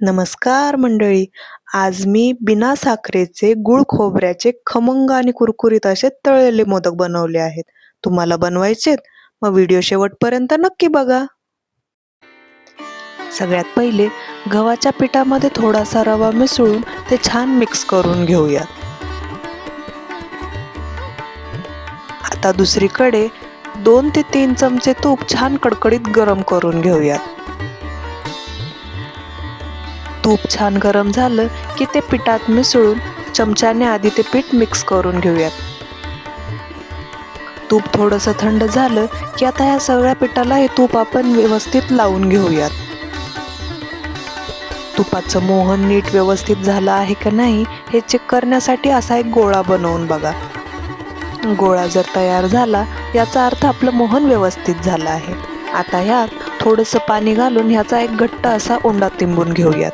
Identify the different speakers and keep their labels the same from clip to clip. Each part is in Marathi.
Speaker 1: नमस्कार मंडळी. आज मी बिना साखरेचे गुळ खोबऱ्याचे खमंग आणि कुरकुरीत असे तळलेले मोदक बनवले आहेत. तुम्हाला बनवायचेत? मग व्हिडिओ शेवटपर्यंत नक्की बघा. सगळ्यात पहिले गव्हाच्या पिठामध्ये थोडासा रवा मिसळून ते छान मिक्स करून घेऊयात आता दुसरीकडे दोन ते तीन चमचे तूप छान कडकडीत गरम करून घेऊयात. तूप छान गरम झालं की ते पिठात मिसळून चमच्याने आधी ते पीठ मिक्स करून घेऊयात. तूप थोडंसं थंड झालं की आता ह्या सगळ्या पिठाला हे तूप आपण व्यवस्थित लावून घेऊयात. तुपाचं मोहन नीट व्यवस्थित झालं आहे का नाही हे चेक करण्यासाठी असा एक गोळा बनवून बघा. गोळा जर तयार झाला याचा अर्थ आपलं मोहन व्यवस्थित झालं आहे. आता ह्यात थोडंसं पाणी घालून ह्याचा एक घट्ट असा ओंडा तिंबून घेऊयात.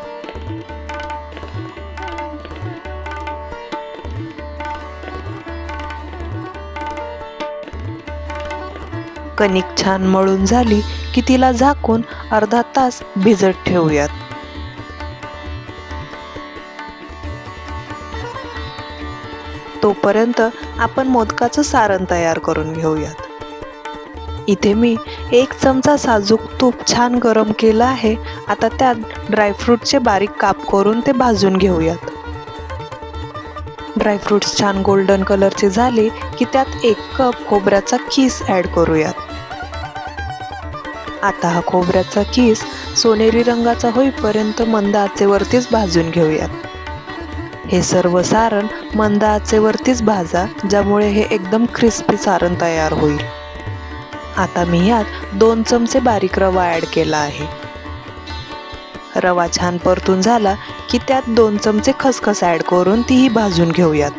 Speaker 1: कणिक छान मळून झाली की तिला झाकून अर्धा तास भिजत ठेवूयात. तोपर्यंत आपण मोदकाचं सारण तयार करून घेऊयात. इथे मी एक चमचा साजूक तूप छान गरम केलं आहे. आता त्यात ड्रायफ्रूटचे बारीक काप करून ते भाजून घेऊयात. ड्रायफ्रुट्स छान गोल्डन कलरचे झाले की त्यात एक कप खोबऱ्याचा किस ॲड करूयात. आता हा खोबऱ्याचा किस सोनेरी रंगाचा होईपर्यंत मंद आचेवरतीच भाजून घेऊयात. हे सर्व सारण मंद आचेवरतीच भाजा ज्यामुळे हे एकदम क्रिस्पी सारण तयार होईल. आता मी ह्यात दोन चमचे बारीक रवा ॲड केला आहे. रवा छान परतून झाला की त्यात दोन चमचे खसखस ॲड करून तीही भाजून घेऊयात.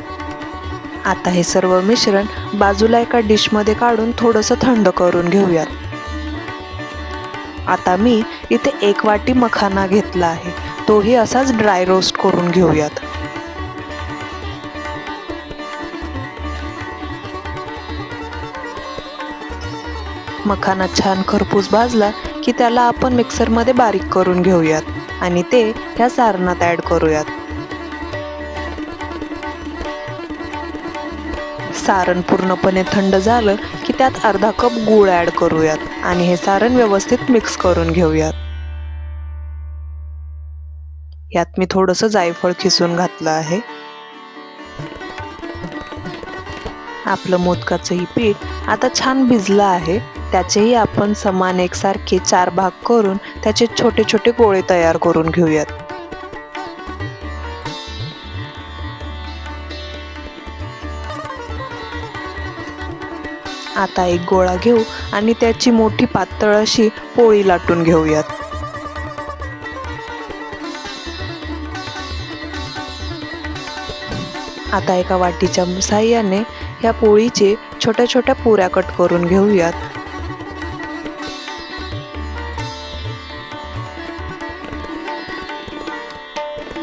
Speaker 1: आता हे सर्व मिश्रण बाजूला एका डिशमध्ये काढून थोडंसं थंड करून घेऊयात. आता मी इथे एक वाटी मखाना घेतला आहे. तोही असाच ड्राय रोस्ट करून घेऊयात. मखाना छान खरपूस भाजला की त्याला आपण मिक्सरमध्ये बारीक करून घेऊयात. आणि ते ह्या सारणात ॲड करूयात. सारण पूर्णपणे थंड झालं की त्यात अर्धा कप गूळ ॲड करूयात आणि हे सारण व्यवस्थित मिक्स करून घेऊयात. यात मी थोडंसं जायफळ खिसून घातलं आहे. आपलं मोदकाचंही पीठ आता छान भिजलं आहे. त्याचेही आपण समान एकसारखे चार भाग करून त्याचे छोटे छोटे गोळे तयार करून घेऊयात. आता एक गोळा घेऊ आणि त्याची मोठी पातळ अशी पोळी लाटून घेऊयात. आता एका वाटीच्या साह्याने ह्या पोळीचे छोट्या छोट्या पुऱ्या कट करून घेऊयात.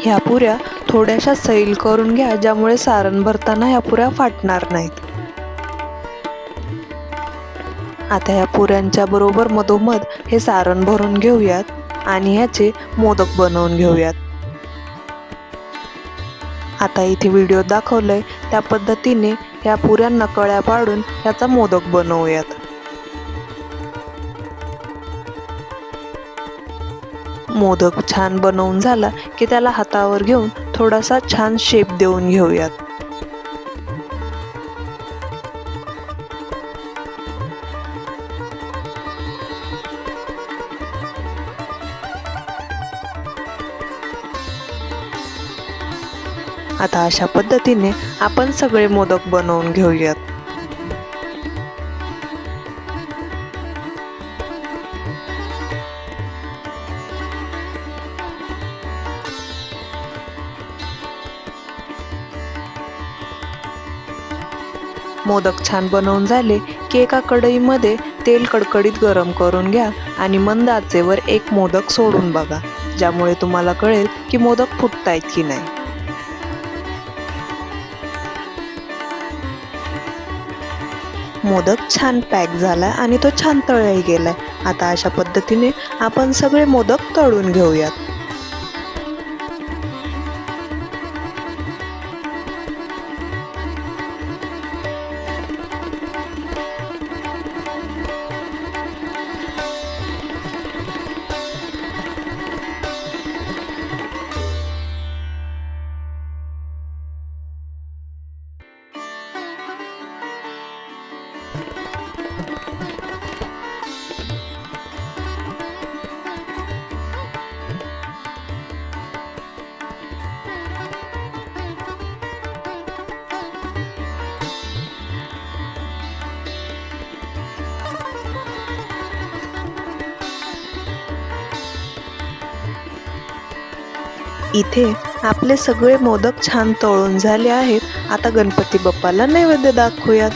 Speaker 1: ह्या पुऱ्या थोड्याशा सैल करून घ्या ज्यामुळे सारण भरताना ह्या पुऱ्या फाटणार नाहीत. आता ह्या पुऱ्यांच्या बरोबर मधोमध हे सारण भरून घेऊयात आणि ह्याचे मोदक बनवून घेऊयात. आता इथे व्हिडिओ दाखवलंय त्या पद्धतीने ह्या पुऱ्यांना कळ्या पाडून ह्याचा मोदक बनवूयात. मोदक छान बनवून झाला की त्याला हातावर घेऊन थोडासा छान शेप देऊन घेऊयात. आता अशा पद्धतीने आपण सगळे मोदक बनवून घेऊयात. मोदक छान बनवून झाले की एका कढईमध्ये तेल कडकडीत गरम करून घ्या आणि मंद आचेवर एक मोदक सोडून बघा ज्यामुळे तुम्हाला कळेल की मोदक फुटतायत की नाही. मोदक छान पॅक झाला आणि तो छान तळलाही गेलाय आता अशा पद्धतीने आपण सगळे मोदक तळून घेऊयात. इथे आपले सगळे मोदक छान तळून झाले आहेत. आता गणपती बाप्पाला नैवेद्य दाखवूयात.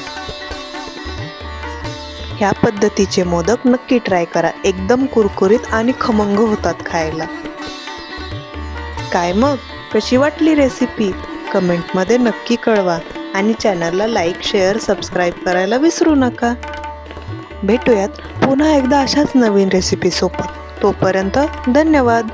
Speaker 1: ह्या पद्धतीचे मोदक नक्की ट्राय करा. एकदम कुरकुरीत आणि खमंग होतात खायला. काय मग? कशी वाटली रेसिपी कमेंटमध्ये नक्की कळवा. आणि चॅनलला लाईक शेअर सबस्क्राईब करायला विसरू नका. भेटूयात पुन्हा एकदा अशाच नवीन रेसिपीसोबत तोपर्यंत धन्यवाद.